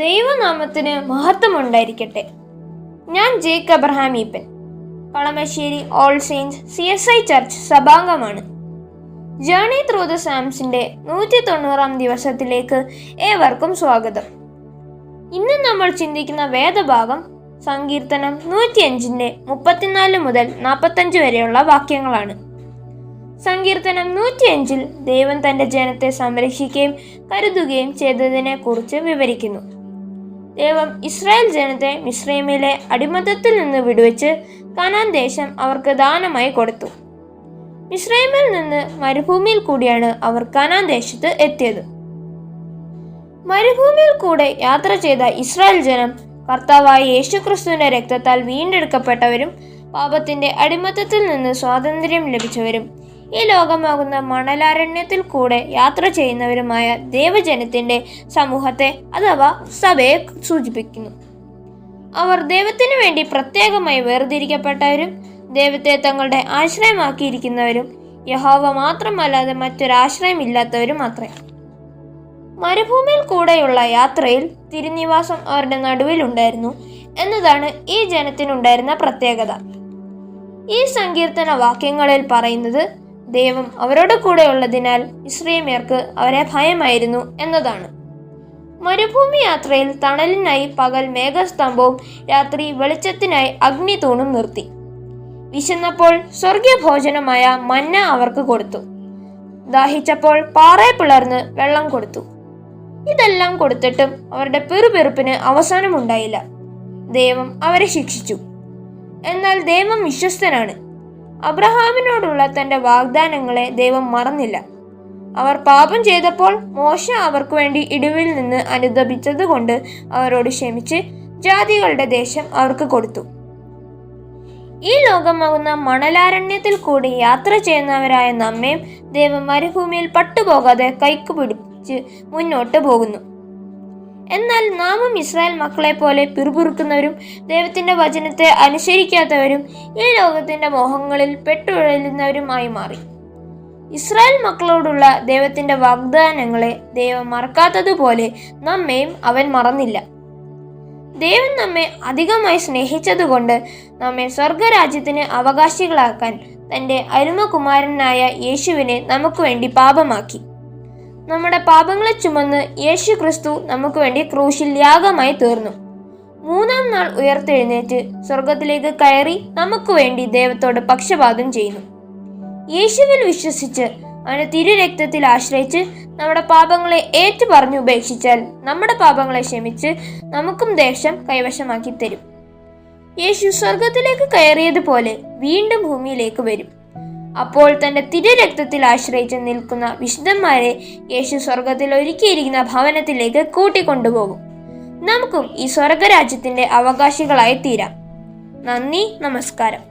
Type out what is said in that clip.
ദൈവനാമത്തിന് മഹത്വം ഉണ്ടായിരിക്കട്ടെ ഞാൻ Jake Abraham Eapen. Kalamassery All Saints C S I church സഭാംഗമാണ്. Journey through the സാംസിന്റെ നൂറ്റി തൊണ്ണൂറാം ദിവസത്തിലേക്ക് ഏവർക്കും സ്വാഗതം. ഇന്ന് നമ്മൾ ചിന്തിക്കുന്ന വേദഭാഗം സങ്കീർത്തനം നൂറ്റിയഞ്ചിന്റെ മുപ്പത്തിനാല് മുതൽ നാൽപ്പത്തഞ്ച് വരെയുള്ള വാക്യങ്ങളാണ്. സങ്കീർത്തനം നൂറ്റിയഞ്ചിൽ ദൈവം തന്റെ ജനത്തെ സംരക്ഷിക്കുകയും കരുതുകയും ചെയ്തതിനെക്കുറിച്ച് വിവരിക്കുന്നു. ദൈവം ഇസ്രായേൽ ജനത്തെ മിശ്രൈമിലെ അടിമത്തത്തിൽ നിന്ന് വിടുവച്ച് കനാൻ ദേശം അവർക്ക് ദാനമായി കൊടുത്തു. മിശ്രൈമിൽ നിന്ന് മരുഭൂമിയിൽ കൂടിയാണ് അവർ കനാൻ ദേശത്ത് എത്തിയത്. മരുഭൂമിയിൽ കൂടെ യാത്ര ചെയ്ത ഇസ്രായേൽ ജനം കർത്താവായ യേശുക്രിസ്തുവിന്റെ രക്തത്താൽ വീണ്ടെടുക്കപ്പെട്ടവരും പാപത്തിന്റെ അടിമത്തത്തിൽ നിന്ന് സ്വാതന്ത്ര്യം ലഭിച്ചവരും ഈ ലോകമാകുന്ന മണലാരണ്യത്തിൽ കൂടെ യാത്ര ചെയ്യുന്നവരുമായ ദേവജനത്തിന്റെ സമൂഹത്തെ അഥവാ സഭയെ സൂചിപ്പിക്കുന്നു. അവർ ദൈവത്തിനു വേണ്ടി പ്രത്യേകമായി വേർതിരിക്കപ്പെട്ടവരും ദൈവത്തെ തങ്ങളുടെ ആശ്രയമാക്കിയിരിക്കുന്നവരും യഹോവ മാത്രമല്ലാതെ മറ്റൊരാശ്രയമില്ലാത്തവരും മാത്രമേ മരുഭൂമിയിൽ കൂടെയുള്ള യാത്രയിൽ തിരുനിവാസം അവരുടെ നടുവിലുണ്ടായിരുന്നു എന്നതാണ് ഈ ജനത്തിനുണ്ടായിരുന്ന പ്രത്യേകത. ഈ സങ്കീർത്തന വാക്യങ്ങളിൽ പറയുന്നത് ദൈവം അവരുടെ കൂടെ ഉള്ളതിനാൽ ഇസ്രയേമ്യർക്ക് അവരെ ഭയമായിരുന്നു എന്നതാണ്. മരുഭൂമി യാത്രയിൽ തണലിനായി പകൽ മേഘസ്തംഭവും രാത്രി വെളിച്ചത്തിനായി അഗ്നി അഗ്നിതൂണും നിർത്തി. വിശന്നപ്പോൾ സ്വർഗീയ ഭോജനമായ മന്ന അവർക്ക് കൊടുത്തു. ദാഹിച്ചപ്പോൾ പാറയെ പിളർന്ന് വെള്ളം കൊടുത്തു. ഇതെല്ലാം കൊടുത്തിട്ടും അവരുടെ പെറുപെറുപ്പിന് അവസാനമുണ്ടായില്ല. ദൈവം അവരെ ശിക്ഷിച്ചു. എന്നാൽ ദൈവം വിശ്വസ്തനാണ്. അബ്രഹാമിനോടുള്ള തന്റെ വാഗ്ദാനങ്ങളെ ദൈവം മറന്നില്ല. അവർ പാപം ചെയ്തപ്പോൾ മോശ അവർക്ക് വേണ്ടി ഇടിവിൽ നിന്ന് അനുദപിച്ചതുകൊണ്ട് അവരോട് ക്ഷമിച്ച് ജാതികളുടെ ദേശം അവർക്ക് കൊടുത്തു. ഈ ലോകമാകുന്ന മണലാരണ്യത്തിൽ കൂടി യാത്ര ചെയ്യുന്നവരായ നമ്മയും ദൈവം മരുഭൂമിയിൽ പട്ടുപോകാതെ കൈക്ക് പിടിച്ച് മുന്നോട്ട് പോകുന്നു. എന്നാൽ നാമും ഇസ്രായേൽ മക്കളെ പോലെ പിറുപിറുക്കുന്നവരും ദൈവത്തിന്റെ വചനത്തെ അനുസരിക്കാത്തവരും ഈ ലോകത്തിന്റെ മോഹങ്ങളിൽ പെട്ടുഴലുന്നവരുമായി മാറി. ഇസ്രായേൽ മക്കളോടുള്ള ദൈവത്തിന്റെ വാഗ്ദാനങ്ങളെ ദൈവം മറക്കാത്തതുപോലെ നമ്മെയും അവൻ മറന്നില്ല. ദൈവം നമ്മെ അധികമായി സ്നേഹിച്ചതുകൊണ്ട് നമ്മെ സ്വർഗരാജ്യത്തിന് അവകാശികളാക്കാൻ തന്റെ അരുമകുമാരനായ യേശുവിനെ നമുക്ക് വേണ്ടി പാപമാക്കി. നമ്മുടെ പാപങ്ങളെ ചുമന്ന് യേശു ക്രിസ്തു നമുക്ക് വേണ്ടി ക്രൂശിൽ യാഗമായി തീർന്നു. മൂന്നാം നാൾ ഉയർത്തെഴുന്നേറ്റ് സ്വർഗത്തിലേക്ക് കയറി നമുക്ക് വേണ്ടി ദൈവത്തോട് പക്ഷപാതം ചെയ്യുന്നു. യേശുവിൽ വിശ്വസിച്ച് അവന്റെ തിരുരക്തത്തിൽ ആശ്രയിച്ച് നമ്മുടെ പാപങ്ങളെ ഏറ്റു പറഞ്ഞു ഉപേക്ഷിച്ചാൽ നമ്മുടെ പാപങ്ങളെ ക്ഷമിച്ച് നമുക്കും ദേശം കൈവശമാക്കി തരും. യേശു സ്വർഗത്തിലേക്ക് കയറിയതുപോലെ വീണ്ടും ഭൂമിയിലേക്ക് വരും. അപ്പോൾ തന്റെ തിരുരക്തത്തിൽ ആശ്രയിച്ച് നിൽക്കുന്ന വിശുദ്ധന്മാരെ യേശു സ്വർഗത്തിൽ ഒരുക്കിയിരിക്കുന്ന ഭവനത്തിലേക്ക് കൂട്ടിക്കൊണ്ടുപോകും. നമുക്കും ഈ സ്വർഗരാജ്യത്തിന്റെ അവകാശികളായി തീരാം. നന്ദി നമസ്കാരം.